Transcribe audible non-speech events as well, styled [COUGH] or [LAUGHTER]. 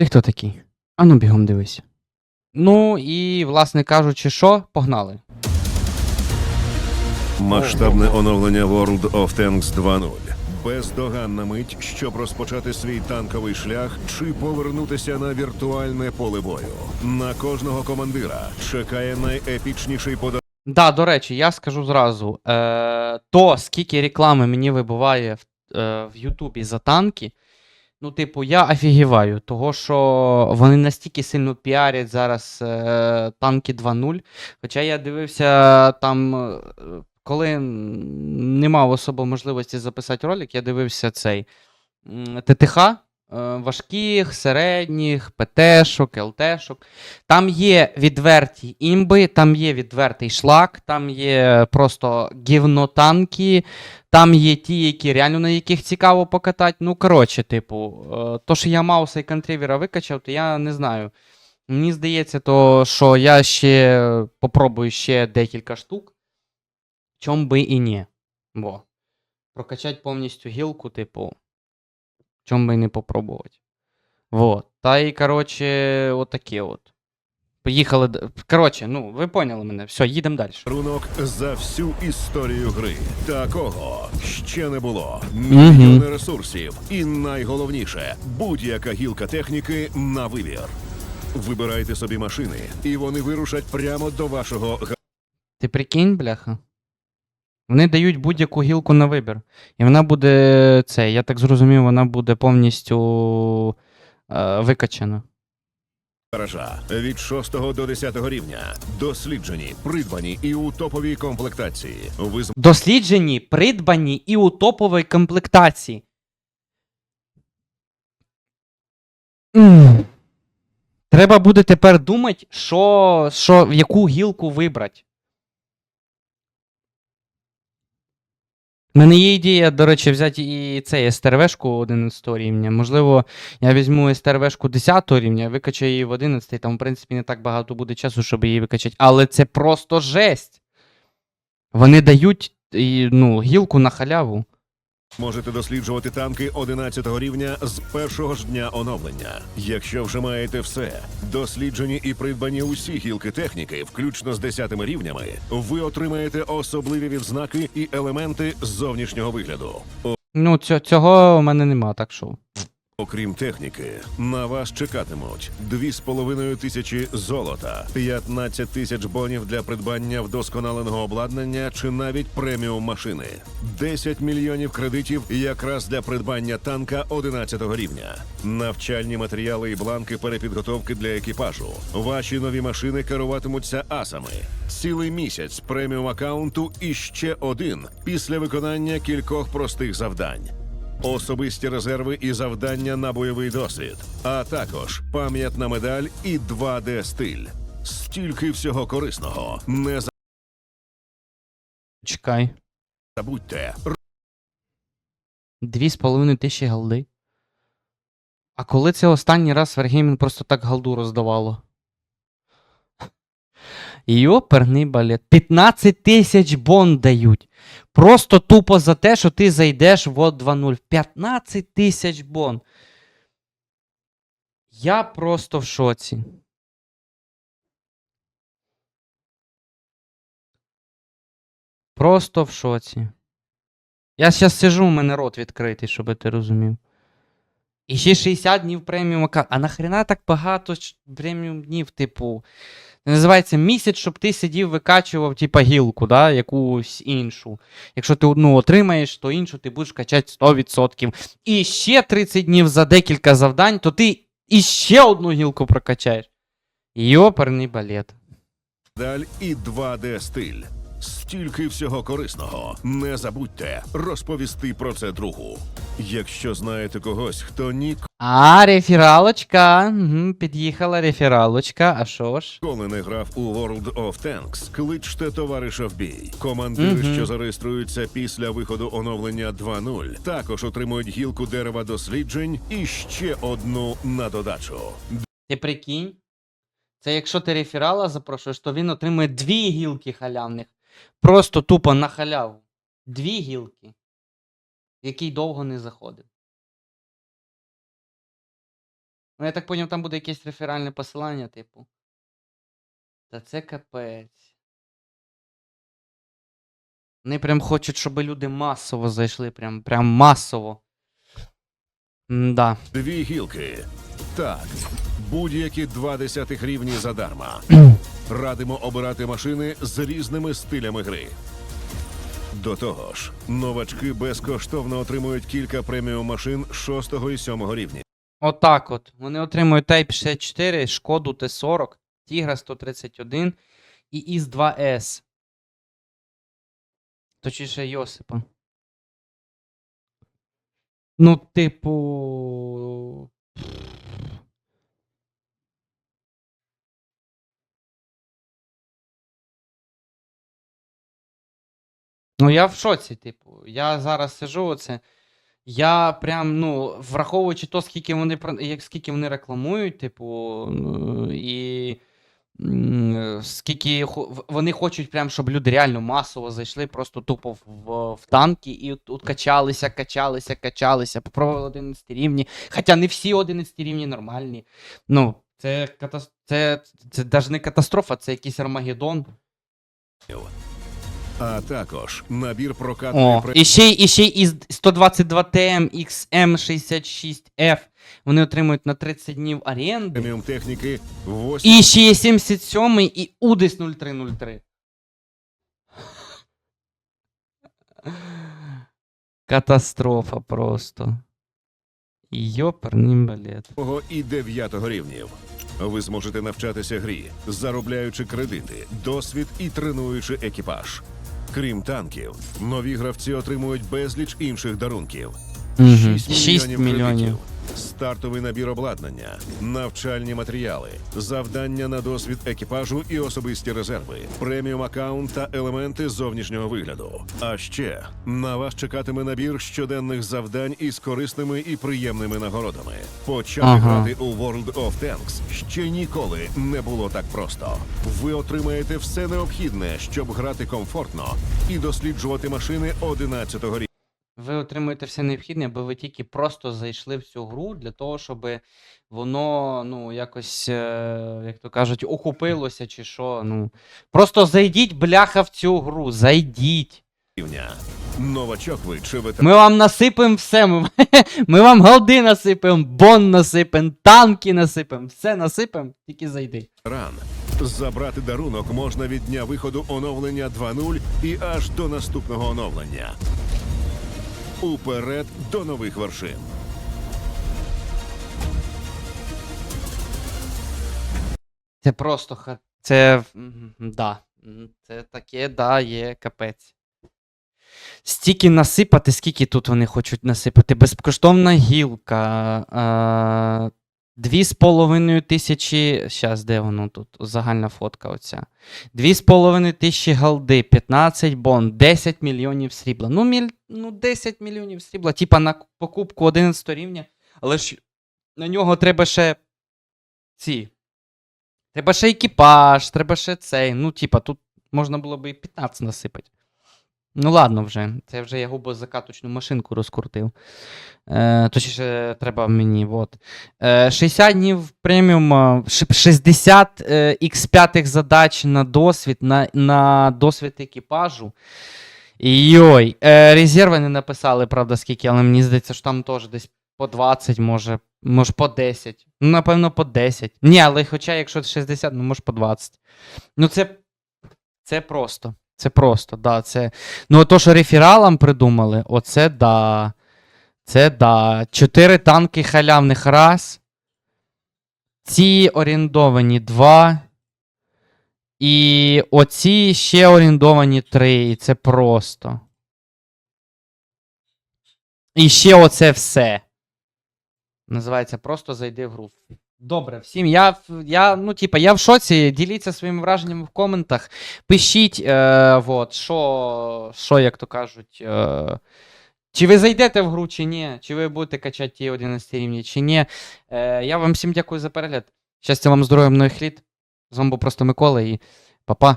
Ти хто такий? Ану бігом дивись. Ну і, власне кажучи, що, погнали. Масштабне оновлення World of Tanks 2.0. Бездоганна мить, щоб розпочати свій танковий шлях чи повернутися на віртуальне поле бою. На кожного командира чекає найепічніший подарунок. Да, до речі, я скажу зразу: е, то, скільки реклами мені вибиває в, е, в Ютубі за танки, ну, типу, я офігіваю, того що вони настільки сильно піарять зараз е, танки 2.0. Хоча я дивився там, е, коли не мав особо можливості записати ролик, я дивився цей ТТХ. Е, Важких, середніх, ПТшок, ЛТшок. Там є відверті імби, там є відвертий шлак, там є просто гівнотанки, там є ті, які реально на яких цікаво покатати. Ну, коротше, типу, е, то, що я Мауса і контрівера викачав, то я не знаю. Мені здається, то, що я ще попробую ще декілька штук. Чом би і ні. Бо. Прокачати повністю гілку, типу. Чом би і не попробувати. Вот. Та і, коротше, отаке от. Поїхали. д- Коротше, ну, ви поняли мене. Все, їдемо далі. Рунок за всю історію гри. Такого ще не було. Мільйони ресурсів. І найголовніше будь-яка гілка техніки на вибір. Вибирайте собі машини, і вони вирушать прямо до вашого Ти прикинь, бляха. Вони дають будь-яку гілку на вибір. І вона буде. Це, я так зрозумів, вона буде повністю е, викачана. гаража від 6 до 10 рівня. Досліджені, придбані і у топовій комплектації. Ви Досліджені, придбані і у топовій комплектації. М. Треба буде тепер думати, що, що, в яку гілку вибрати. Мене є ідея, до речі, взяти і цей СТРВшку 11 рівня. Можливо, я візьму СТРВшку 10 рівня, викачаю її в 11, там, в принципі, не так багато буде часу, щоб її викачати. Але це просто жесть. Вони дають ну, гілку на халяву. Можете досліджувати танки 11 рівня з першого ж дня оновлення. Якщо вже маєте все, досліджені і придбані усі гілки техніки, включно з 10 рівнями, ви отримаєте особливі відзнаки і елементи зовнішнього вигляду. Ну, цього у мене нема, так що. Окрім техніки, на вас чекатимуть 2,5 тисячі золота, 15 тисяч бонів для придбання вдосконаленого обладнання чи навіть преміум машини, 10 мільйонів кредитів якраз для придбання танка 11 рівня, навчальні матеріали і бланки перепідготовки для екіпажу. Ваші нові машини керуватимуться асами. Цілий місяць преміум аккаунту і ще один після виконання кількох простих завдань особисті резерви і завдання на бойовий досвід, а також пам'ятна медаль і 2D стиль. Стільки всього корисного. Не Чекай. забудьте. Дві з половиною тисячі голди. А коли це останній раз Wargaming просто так голду роздавало? Йоперний балет. 15 тисяч бон дають. Просто тупо за те, що ти зайдеш в от 2.0. 15 тисяч бон. Я просто в шоці. Просто в шоці. Я зараз сижу, у мене рот відкритий, щоб ти розумів. І ще 60 днів преміум аккаунт. А нахрена так багато преміум днів, типу. Називається місяць, щоб ти сидів, викачував, типа, гілку, да, якусь іншу. Якщо ти одну отримаєш, то іншу ти будеш качати 100%. І ще 30 днів за декілька завдань, то ти іще одну гілку прокачаєш. Йоперний балет. Медаль і 2D стиль. Стільки всього корисного. Не забудьте розповісти про це другу. Якщо знаєте когось, хто А, рефералочка. Угу, під'їхала рефералочка. А що ж? Коли не грав у World of Tanks, кличте товариша в бій. Командири, Мгм. що зареєструються після виходу оновлення 2.0, також отримують гілку дерева досліджень і ще одну на додачу. Ти прикинь? Це якщо ти реферала запрошуєш, то він отримує дві гілки халявних. Просто тупо на халяву. Дві гілки. Який довго не заходив. Ну, я так поняв, там буде якесь реферальне посилання, типу. Та це капець. Вони прям хочуть, щоб люди масово зайшли, прям, прям масово. Да. Дві гілки. Так. Будь-які два десятих рівні задарма. [CLEARS THROAT] Радимо обирати машини з різними стилями гри. До того ж, новачки безкоштовно отримують кілька преміум машин 6 і 7 рівня. Отак от. Вони отримують Type 64, Шкоду Т40, Тігра 131 і ІС 2С. Точніше Йосипа. Ну, типу. Ну, я в шоці, типу. Я зараз сижу оце. Я прям, ну, враховуючи то, скільки вони як скільки вони рекламують, типу, ну, і скільки вони хочуть, прям, щоб люди реально масово зайшли, просто тупо в, в танки і тут качалися, качалися, качалися, попробували 11 рівні. Хоча не всі 11 рівні нормальні. Ну, це катас... це, це навіть не катастрофа, це якийсь Армагеддон. А також набір прокатної О, преміум і ще, й- і ще із 122 TM XM66F вони отримують на 30 днів оренди. техніки 8 І ще є 77 і Удис 0303. Катастрофа просто. Йоперний балет. і 9 рівнів. Ви зможете навчатися грі, заробляючи кредити, досвід і тренуючи екіпаж. Крім танків, нові гравці отримують безліч інших дарунків. Мгм. 6 6 мільйонів, мільйонів. кредитів, стартовий набір обладнання, навчальні матеріали, завдання на досвід екіпажу і особисті резерви, преміум аккаунт та елементи зовнішнього вигляду. А ще на вас чекатиме набір щоденних завдань із корисними і приємними нагородами. Почати Ага. грати у World of Tanks ще ніколи не було так просто. Ви отримаєте все необхідне, щоб грати комфортно і досліджувати машини 11-го рівня. Ви отримуєте все необхідне, аби ви тільки просто зайшли в цю гру для того, щоб воно, ну, якось, е, як то кажуть, окупилося чи що. Ну. Просто зайдіть, бляха, в цю гру. Зайдіть. рівня. Новачок ви чи ветеран? Ми вам насипемо все. Ми, [LAUGHS] ми вам голди насипемо, бон насипемо, танки насипемо, все насипемо, тільки зайди. Ран. Забрати дарунок можна від дня виходу оновлення 2.0 і аж до наступного оновлення. Уперед до нових вершин. Це просто ха. Це. Да. Це таке, да, є капець. Стільки насипати, скільки тут вони хочуть насипати. Безкоштовна гілка. Дві з половиною тисячі. Щас, де воно тут? Загальна фотка оця. Дві з половиною тисячі галди, 15 бон, 10 мільйонів срібла. Ну, міль... ну 10 мільйонів срібла. Типа на покупку 11 рівня. Але ж на нього треба ще ці. Треба ще екіпаж, треба ще цей. Ну, типа, тут можна було би і 15 насипати. Ну, ладно вже. Це вже я губозакаточну машинку розкрутив. Е, точніше, треба мені. от. Е, 60 днів преміум, е, 60 е, X5 задач на досвід, на, на досвід екіпажу. Йой, е, резерви не написали, правда, скільки, але мені здається, що там теж десь по 20, може, може по 10. Ну, напевно, по 10. Ні, але хоча, якщо 60, ну може по 20. Ну, це, це просто. Це просто, да. Це... Ну, то, що рефералам придумали, оце да. Це да. Чотири танки халявних раз. Ці орендовані два. І оці ще орендовані три. І це просто. І ще оце все. Називається просто зайди в гру. Добре, всім. Я, я, ну, типа, я в шоці. Діліться своїми враженнями в коментах. Пишіть, е, вот, що, що, як то кажуть. Е, чи ви зайдете в гру, чи ні? Чи ви будете качати ті 11 рівні, чи ні? Е, я вам всім дякую за перегляд. Щастя вам, здоров'я, многих літ. З вами був просто Микола і па-па.